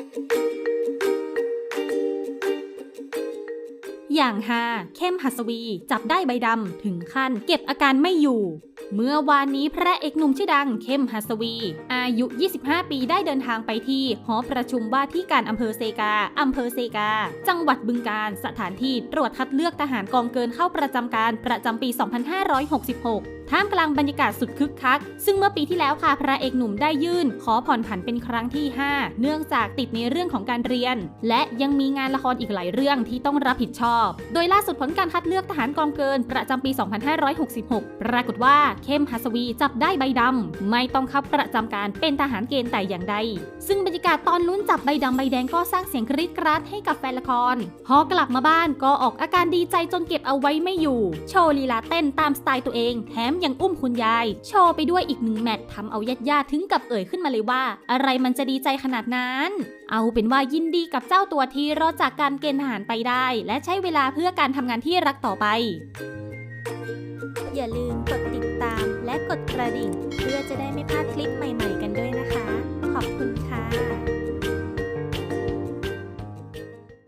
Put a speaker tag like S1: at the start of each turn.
S1: thank you อย่างฮาเข้มหัสวี จับได้ใบดำถึงขั้นเก็บอาการไม่อยู่ เมื่อวานนี้พระเอกหนุ่มชื่อดังเข้มหัสวี อายุ 25 ปีได้เดินทางไปที่หอประชุมว่าที่การอำเภอเซกาอำเภอเซกา จังหวัดบึงกาฬสถานที่ตรวจคัดเลือกทหารกองเกินเข้าประจำการประจำปี 2566ท่ามกลางบรรยากาศสุดคึกคัก ซึ่งเมื่อปีที่แล้วค่ะพระเอกหนุ่มได้ยื่น ขอผ่อนผันเป็นครั้งที่ 5 เนื่องจากติดในเรื่องของการเรียน และยังมีงานละครอีกหลายเรื่องที่ต้องรับผิดชอบโดยล่าสุดผลการคัดเลือกทหารกองเกิน ประจำปี 2566 ปรากฏว่าเข้มหัสวีจับได้ใบดำ ไม่ต้องเข้าประจำการเป็นทหารเกณฑ์แต่อย่างใด ซึ่งบรรยากาศตอนลุ้นจับใบดำใบแดงก็สร้างเสียงกรี๊ดกราดให้กับแฟนละคร พอกลับมาบ้านก็ออกอาการดีใจจนเก็บเอาไว้ไม่อยู่ โชว์ลีลาเต้นตามสไตล์ตัวเอง แถมยังอุ้มคุณยาย โชว์ไปด้วยอีกหนึ่งแมตช์ทำเอาญาติญาติๆถึงกับเอ่ยขึ้นมาเลยว่า อะไรมันจะดีใจขนาดนั้น เอาเป็นว่ายินดีกับเจ้าตัวที่รอดจากการเกณฑ์ทหารไปได้ และใช้เววลาเพื่อการทำงานที่รักต่อไป
S2: อย่าลืมกดติดตามและกดกระดิ่ง เพื่อจะได้ไม่พลาดคลิปใหม่ ๆ กันด้วย